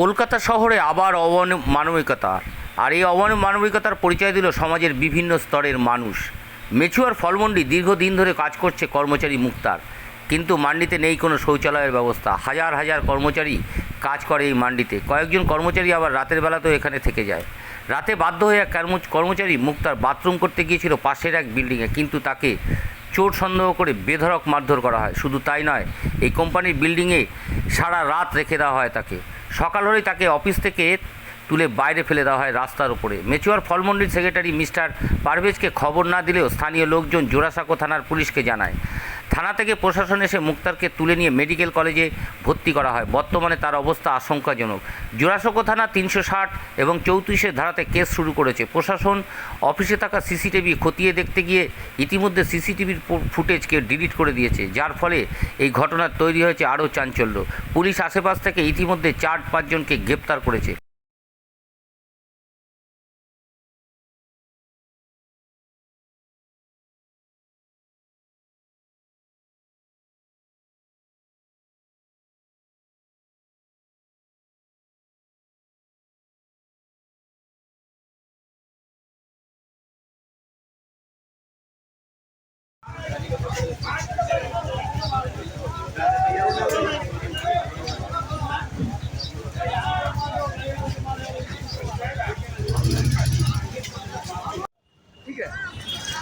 কলকাতা শহরে আবার অমানবিকতা আর এই অমানবিকতার পরিচয় দিল সমাজের বিভিন্ন স্তরের মানুষ। মেচুয়ার ফলমন্ডি দীর্ঘদিন ধরে কাজ করছে কর্মচারী মুক্তার। কিন্তু মান্ডিতে নেই কোনো শৌচালয়ের ব্যবস্থা। হাজার হাজার কর্মচারী কাজ করে এই মান্ডিতে। কয়েকজন কর্মচারী আবার রাতের বেলাতেও এখানে থেকে যায়। রাতে বাধ্য হয়ে এক কর্মচারী মুক্তার বাথরুম করতে গিয়েছিল পাশের এক বিল্ডিংয়ে। কিন্তু তাকে চোর সন্দেহ করে বেধড়ক মারধর করা হয়। শুধু তাই নয়, এই কোম্পানির বিল্ডিংয়ে সারা রাত রেখে দেওয়া হয় তাকে। সকাল হলেই তাকে অফিস থেকে তুলে বাইরে ফেলে দেওয়া হয় রাস্তার উপরে। মেচুয়ার ফলমন্ডির সেক্রেটারি মিস্টার পারভেজকে খবর না দিলেও স্থানীয় লোকজন জোড়াসাঁকো থানার পুলিশকে জানায়। থানা থেকে প্রশাসন এসে মুক্তারকে তুলে নিয়ে মেডিকেল কলেজে ভর্তি করা হয়। বর্তমানে তার অবস্থা আশঙ্কাজনক। জোড়াসাঁকো থানা তিনশো ষাট এবং চৌত্রিশের ধারাতে কেস শুরু করেছে। প্রশাসন অফিসে থাকা সিসিটিভি খতিয়ে দেখতে গিয়ে ইতিমধ্যে সিসিটিভির ফুটেজকে ডিলিট করে দিয়েছে, যার ফলে এই ঘটনার তৈরি হয়েছে আরও চাঞ্চল্য। পুলিশ আশেপাশ থেকে ইতিমধ্যে চার পাঁচজনকে গ্রেপ্তার করেছে।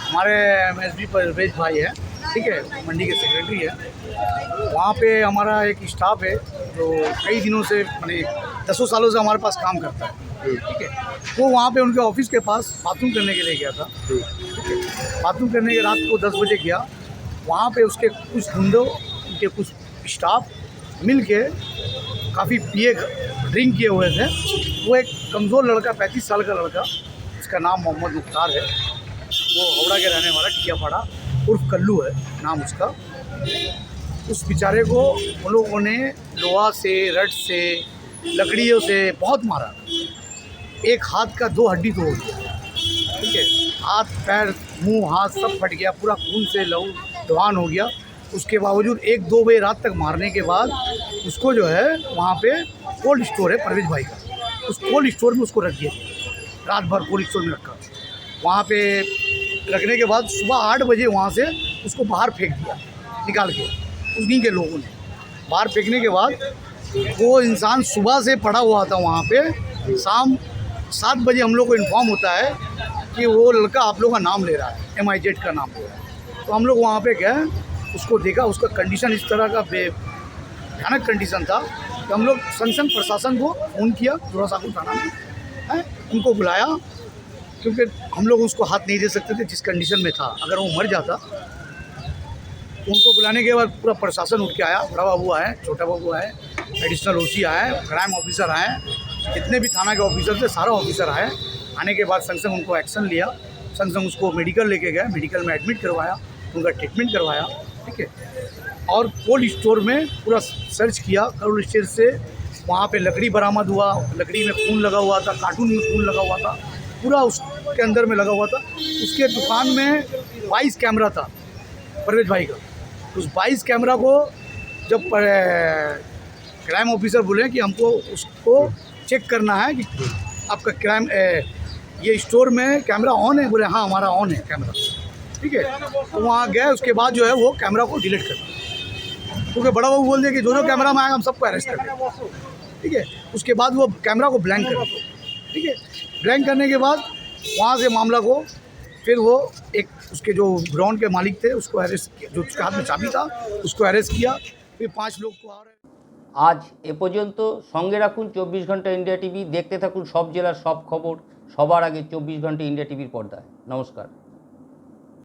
हमारे एम परवेज भाई है। ठीक है, मंडी के सेक्रेटरी है। वहाँ पे हमारा एक स्टाफ है, जो कई दिनों से, मैंने दसों सालों से हमारे पास काम करता है। ठीक है। वो वहाँ पे उनके ऑफ़िस के पास बाथरूम करने के लिए गया था। बाथरूम करने के रात को दस बजे गया। वहाँ पे उसके कुछ धंधो उनके कुछ स्टाफ मिल के काफ़ी पिए, ड्रिंक किए हुए थे। वो एक कमज़ोर लड़का, पैंतीस साल का लड़का, उसका नाम मोहम्मद मुख्तार है। वो हावड़ा के रहने वाला टिकियापाड़ा उर्फ़ कल्लू है, नाम उसका। उस बेचारे को उन लोगों ने लोहा से, रड से, लकड़ियों से बहुत मारा। एक हाथ का दो हड्डी तोड़ दिया। ठीक है? हाथ, पैर, मुँह, हाथ सब फट गया, पूरा खून से, लहू दवान हो गया। उसके बावजूद एक दो बजे रात तक मारने के बाद उसको जो है वहाँ पे कोल्ड स्टोर है परवेज भाई का। उस कोल्ड स्टोर में उसको रख दिया। रात भर कोल्ड स्टोर में रखा। वहाँ पे रखने के बाद सुबह आठ बजे वहाँ से उसको बाहर फेंक दिया, निकाल के, उन्हीं के लोगों ने। बाहर फेंकने के बाद वो इंसान सुबह से पड़ा हुआ था वहाँ पे। शाम सात बजे हम लोग को इन्फॉर्म होता है कि वो लड़का आप लोग का नाम ले रहा है एम का नाम ले रहा है। तो हम लोग वहाँ पे गए, उसको देखा, उसका कंडीशन इस तरह का बे भयानक कंडीशन था कि हम लोग संग संग प्रशासन को फ़ोन किया जोड़ा साकू थाना में हैं? उनको बुलाया, क्योंकि हम लोग उसको हाथ नहीं दे सकते थे जिस कंडीशन में था। अगर वो मर जाता, उनको बुलाने के बाद पूरा प्रशासन उठ के आया, बड़ा बाबू आए, छोटा बाबू आए एडिशनल ओसी आए क्राइम ऑफिसर आए, जितने भी थाना के ऑफिसर थे, सारा ऑफिसर आए। आने के बाद संग संग उनको एक्शन लिया। संग संग उसको मेडिकल लेके गए मेडिकल में एडमिट करवाया। उनका ट्रीटमेंट करवाया, ठीक है? और कोल्ड स्टोर में पूरा सर्च किया कोल्ड स्टोर से वहाँ पे लकड़ी बरामद हुआ, लकड़ी में खून लगा हुआ था कार्टून में खून लगा हुआ था, पूरा उसके अंदर में लगा हुआ था। उसके दुकान में बाईस कैमरा था, परवेज भाई का। उस बाईस कैमरा को जब क्राइम ऑफिसर बोले कि हमको उसको चेक करना है कि आपका क्राइम ये स्टोर में कैमरा ऑन है? बोले हाँ हमारा ऑन है कैमरा ठीक है तो वहाँ गए उसके बाद जो है वो कैमरा को डिलीट कर दिया क्योंकि बड़ा बाबू बोल दिया कि जो जो कैमरा में आएगा हम सबको अरेस्ट कर देंगे ठीक है उसके बाद वो कैमरा को ब्लैंक कर दिया ठीक है ब्लैंक करने के बाद वहाँ से मामला को फिर वो एक उसके जो ग्राउंड के मालिक थे उसको अरेस्ट किया जो उसके हाथ में चाबी था उसको अरेस्ट किया फिर पांच लोग को और আজ এ পর্যন্ত সঙ্গে রাখুন চব্বিশ ঘন্টা ইন্ডিয়া টিভি দেখতে থাকুন সব জেলার সব খবর সবার আগে চব্বিশ ঘন্টা ইন্ডিয়া টিভির পর্দায় নমস্কার